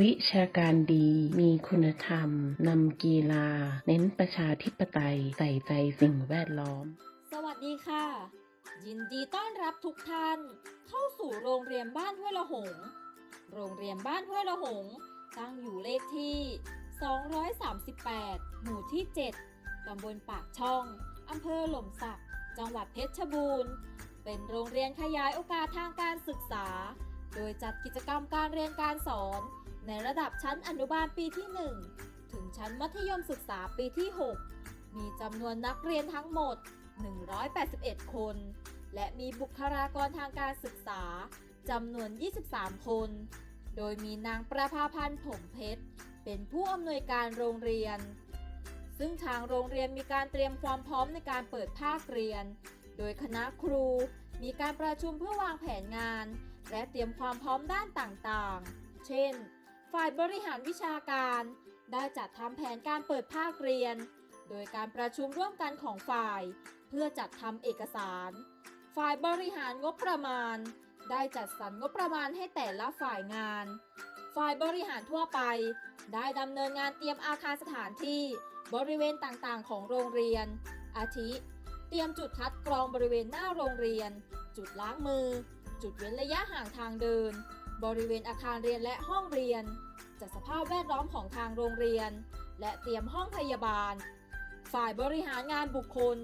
วิชาการดีมีคุณธรรม นำกีฬา เน้นประชาธิปไตย ใส่ใจสิ่งแวดล้อม สวัสดีค่ะ ยินดีต้อนรับทุกท่าน เข้าสู่โรงเรียนบ้านห้วยละหง โรงเรียนบ้านห้วยละหง ตั้งอยู่เลขที่ 238 หมู่ที่ 7 ตำบลปากช่อง อำเภอหล่มสัก จังหวัดเพชรบูรณ์ เป็นโรงเรียนขยายโอกาสทางการศึกษา โดยจัดกิจกรรมการเรียนการสอน ในระดับชั้นอนุบาลปีที่ 1 ถึงชั้นมัธยมศึกษาปีที่ 6 มีจำนวนนักเรียนทั้งหมด 181 คน และมีบุคลากรทางการศึกษาจำนวน 23 คน โดยมีนางประภาพันธ์ผมเพชร เป็นผู้อำนวยการโรงเรียน ซึ่งทางโรงเรียนมีการเตรียมความพร้อมในการเปิดภาคเรียน โดยคณะครูมีการประชุมเพื่อวางแผนงาน และเตรียมความพร้อมด้านต่างๆ เช่น ฝ่ายบริหารวิชาการ ได้จัดทำแผนการเปิดภาคเรียน โดยการประชุมร่วมกันของฝ่าย เพื่อจัดทำเอกสาร ฝ่ายบริหารงบประมาณ ได้จัดสรรงบประมาณให้แต่ละฝ่ายงาน ฝ่ายบริหารทั่วไป ได้ดำเนินงานเตรียมอาคารสถานที่บริเวณต่างๆ ของโรงเรียน อาทิ เตรียมจุดคัดกรองบริเวณหน้าโรงเรียน จุดล้างมือ จุดเว้นระยะห่างทางเดิน บริเวณอาคารเรียนและห้องเรียน จัดสภาพแวดล้อมของทางโรงเรียน และเตรียมห้องพยาบาล ฝ่ายบริหารงานบุคคล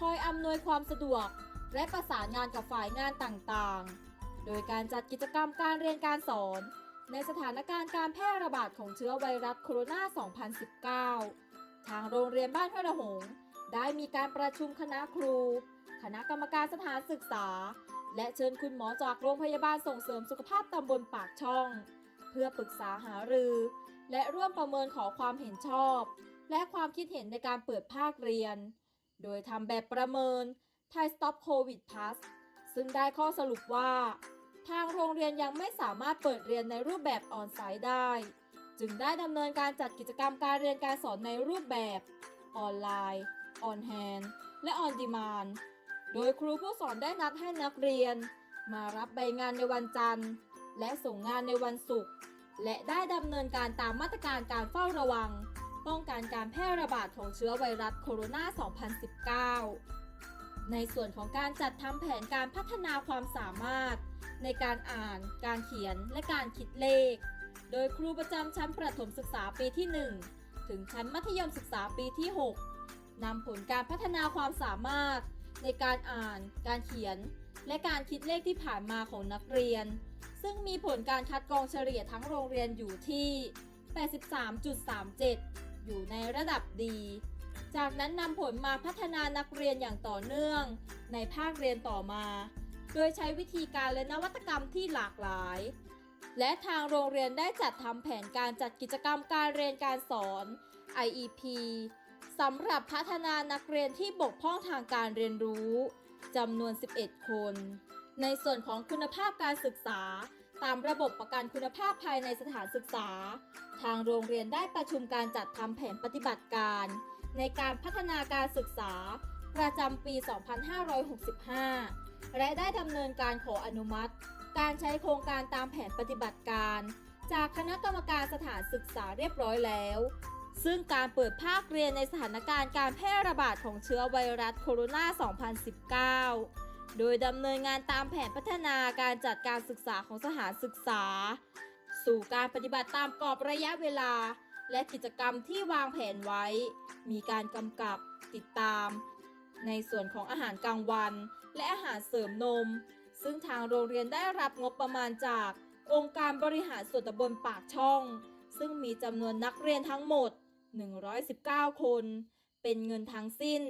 คอยอำนวยความสะดวก และประสานงานกับฝ่ายงานต่างๆ โดยการจัดกิจกรรมการเรียนการสอน ในสถานการณ์การแพร่ระบาดของเชื้อไวรัสโคโรนา 2019 ทางโรงเรียนบ้านห้วยละหง ได้มีการประชุมคณะครู คณะกรรมการสถานศึกษา และเชิญคุณหมอจากโรงพยาบาลส่งเสริมสุขภาพตำบลปากช่อง เพื่อปรึกษาหารือ และร่วมประเมินขอความเห็นชอบ และความคิดเห็นในการเปิดภาคเรียน โดยทำแบบประเมิน Thai Stop COVID Plus ซึ่งได้ข้อสรุปว่า ทางโรงเรียนยังไม่สามารถเปิดเรียนในรูปแบบออนไซต์ได้ จึงได้ดำเนินการจัดกิจกรรมการเรียนการสอนในรูปแบบ ออนไลน์ ออนแฮนและออนดีมาน โดยครูผู้สอนได้นัดให้นักเรียน มารับใบงานในวันจันทร์ และส่งงานในวันศุกร์ และได้ดำเนินการตามมาตรการการเฝ้าระวัง ป้องกันการแพร่ระบาดของเชื้อไวรัสโคโรนา 2019 ในส่วนของการจัดทำแผนการพัฒนาความสามารถ ในการอ่าน การเขียน และการคิดเลข โดยครูประจำชั้นประถมศึกษาปีที่ 1 ถึงชั้นมัธยมศึกษาปีที่ 6นำผลการพัฒนาความสามารถ ในการอ่าน การเขียน และการคิดเลขที่ผ่านมาของนักเรียน ซึ่งมีผลการคัดกรองเฉลี่ยทั้งโรงเรียนอยู่ที่ 83.37 อยู่ในระดับดี จากนั้นนำผลมาพัฒนานักเรียนอย่างต่อเนื่อง ในภาคเรียนต่อมา โดยใช้วิธีการและนวัตกรรมที่หลากหลาย และทางโรงเรียนได้จัดทำแผนการจัดกิจกรรมการเรียนการสอน IEP สำหรับพัฒนานักเรียนที่บกพร่องทางการเรียนรู้จำนวน 11 คน ในส่วนของคุณภาพการศึกษา ตามระบบประกันคุณภาพภายในสถานศึกษา ทางโรงเรียนได้ประชุมการจัดทำแผนปฏิบัติการ ในการพัฒนาการศึกษา ประจำปี 2565 และได้ดำเนินการขออนุมัติ การใช้โครงการตามแผนปฏิบัติการ จากคณะกรรมการสถานศึกษาเรียบร้อยแล้ว ซึ่งการเปิดภาคเรียนในสถานการณ์การแพร่ระบาดของเชื้อไวรัสโคโรนา 2019 โดยดำเนินงานตามแผนพัฒนาการจัดการศึกษาของสถานศึกษา สู่การปฏิบัติตามกรอบระยะเวลา และกิจกรรมที่วางแผนไว้ มีการกำกับติดตาม ในส่วนของอาหารกลางวัน และอาหารเสริมนม ซึ่งทางโรงเรียนได้รับงบประมาณจากองค์การบริหารส่วนตำบลปากช่อง ซึ่งมีจำนวนนักเรียนทั้งหมด 119 คน เป็นเงินทั้งสิ้น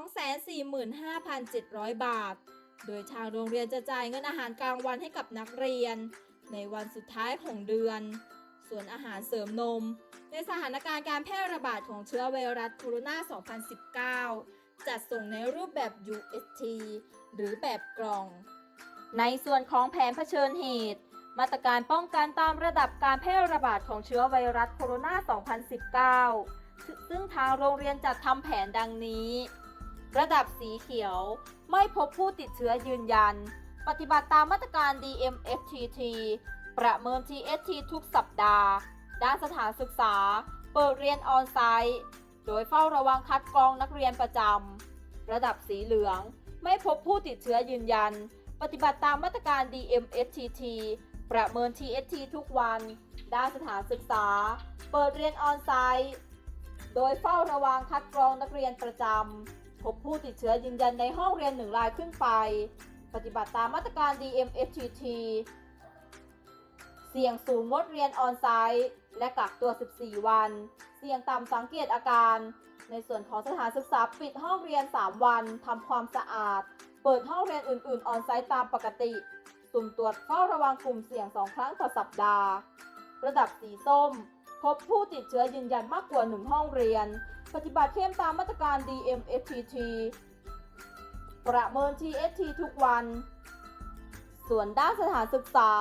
245,700 บาท โดยทางโรงเรียนจะจ่ายเงินอาหารกลางวันให้กับนักเรียน ในวันสุดท้ายของเดือน ส่วนอาหารเสริมนม ในสถานการณ์การแพร่ระบาดของเชื้อไวรัสโคโรนา 2019 จัดส่งในรูปแบบ UST หรือแบบกล่อง ในส่วนของแผนเผชิญเหตุ มาตรการป้องกันตามระดับการแพร่ระบาดของเชื้อไวรัสโคโรนา 2019 ซึ่งทางโรงเรียนจัดทำแผนดังนี้ ระดับสีเขียว ไม่พบผู้ติดเชื้อยืนยัน ปฏิบัติตามมาตรการ DMFTT ประเมิน TST ทุกสัปดาห์ ด้านสถานศึกษา เปิดเรียนออนไซต์ โดยเฝ้าระวังคัดกรองนักเรียนประจำ ระดับสีเหลือง ไม่พบผู้ติดเชื้อยืนยัน ปฏิบัติตามมาตรการ DMSTT ประเมิน TST ทุกวัน ด้านสถานศึกษา เปิดเรียนออนไซต์ โดยเฝ้าระวังคัดกรองนักเรียนประจำ พบผู้ติดเชื้อยืนยันในห้องเรียนหนึ่งรายขึ้นไป ปฏิบัติตามมาตรการ DMSTT เสี่ยงสูงงดเรียนออนไซต์และกักตัว 14 วัน เสี่ยงต่ำสังเกตอาการ ในส่วนของสถานศึกษาปิดห้องเรียน 3 วัน ทำความสะอาด เปิดห้องเรียนอื่น ๆ ออนไซต์ตามปกติ สุ่มตรวจเฝ้าระวังกลุ่มเสี่ยง 2 ครั้งต่อสัปดาห์ ระดับสีส้ม พบผู้ติดเชื้อยืนยันมากกว่า 1 ห้องเรียน ปฏิบัติเข้มตามมาตรการ DMFTT ประเมิน TST ทุกวัน ส่วนด้านสถานศึกษา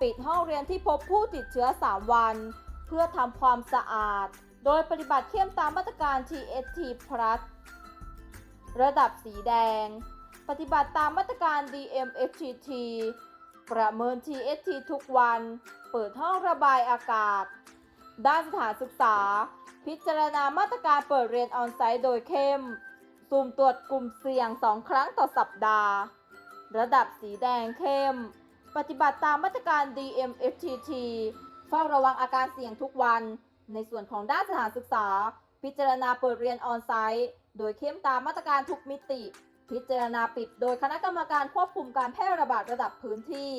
ปิดห้องเรียนที่พบผู้ติดเชื้อ 3 วัน เพื่อทำความสะอาด โดยปฏิบัติเข้มตามมาตรการ TST Plus ระดับสีแดง ปฏิบัติตามมาตรการ DMFTT ประเมิน TST ทุกวัน เปิดห้องระบายอากาศ ด้านสถานศึกษา พิจารณามาตรการเปิดเรียนออนไซต์โดยเข้มสุ่มตรวจกลุ่มเสี่ยง 2 ครั้งต่อสัปดาห์ ระดับสีแดงเข้ม ปฏิบัติตามมาตรการ DMFTT เฝ้าระวังอาการเสี่ยงทุกวัน ในส่วนของด้านสถานศึกษา พิจารณาเปิดเรียนออนไซต์ โดยเข้มตามมาตรการทุกมิติ พิจารณาปิดโดยคณะกรรมการควบคุมการแพร่ระบาดระดับพื้นที่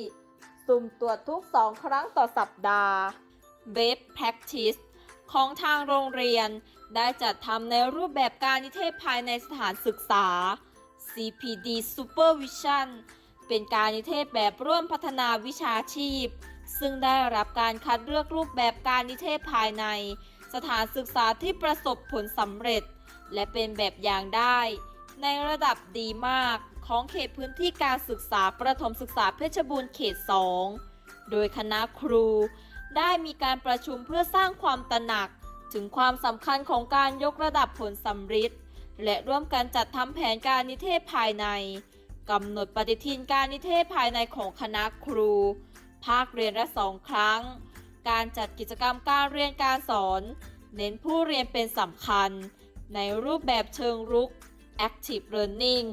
สุ่มตรวจทุก 2 ครั้งต่อสัปดาห์ Best Practice ของทางโรงเรียน ได้จัดทำในรูปแบบการนิเทศภายในสถานศึกษา CPD Supervision เป็นการนิเทศแบบร่วมพัฒนาวิชาชีพ ซึ่งได้รับการคัดเลือกรูปแบบการนิเทศภายใน สถานศึกษาที่ประสบผลสำเร็จ และเป็นแบบอย่างได้ ในระดับดีมากของเขตพื้นที่การศึกษาประถมศึกษาเพชรบูรณ์เขต 2 โดยคณะครู ได้มีการประชุมเพื่อสร้างความตระหนัก ถึงความสำคัญของการยกระดับผลสำฤทธิ์และร่วมกันจัดทำแผนการนิเทศภายในกำหนดปฏิทินการนิเทศภายในของคณะครู ภาคเรียนละสองครั้ง การจัดกิจกรรมการเรียนการสอน เน้นผู้เรียนเป็นสำคัญ ในรูปแบบเชิงรุก Active Learning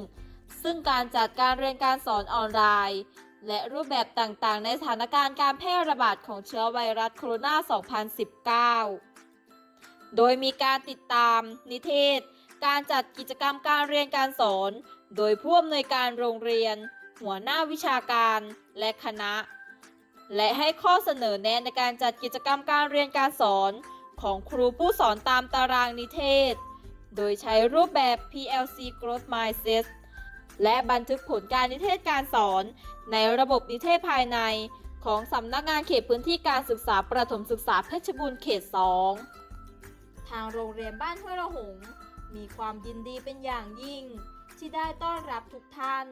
ซึ่งการจัดการเรียนการสอนออนไลน์ และรูปแบบต่างๆ ในสถานการณ์การแพร่ระบาดของเชื้อไวรัสโคโรนา 2019 โดยมีการติดตามนิเทศ การจัดกิจกรรมการเรียนการสอน โดยผู้อำนวยการโรงเรียน หัวหน้าวิชาการและคณะ และให้ข้อเสนอแนะในการจัดกิจกรรมการเรียนการสอนของครูผู้สอนตามตารางนิเทศ โดยใช้รูปแบบ PLC Growth Mindset และบันทึกผลการนิเทศการสอน ในระบบนิเทศภายใน ของสำนักงานเขตพื้นที่การศึกษาประถมศึกษาเพชรบูรณ์เขต 2 ทางโรงเรียนบ้านห้วยระหง มีความยินดีเป็นอย่างยิ่ง ที่ได้ต้อนรับทุกท่าน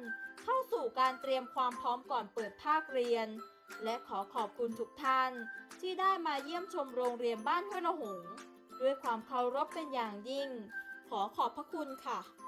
เข้าสู่การเตรียมความพร้อมก่อนเปิดภาคเรียน และขอขอบคุณทุกท่าน ที่ได้มาเยี่ยมชมโรงเรียนบ้านห้วยระหง ด้วยความเคารพเป็นอย่างยิ่ง ขอขอบพระคุณค่ะ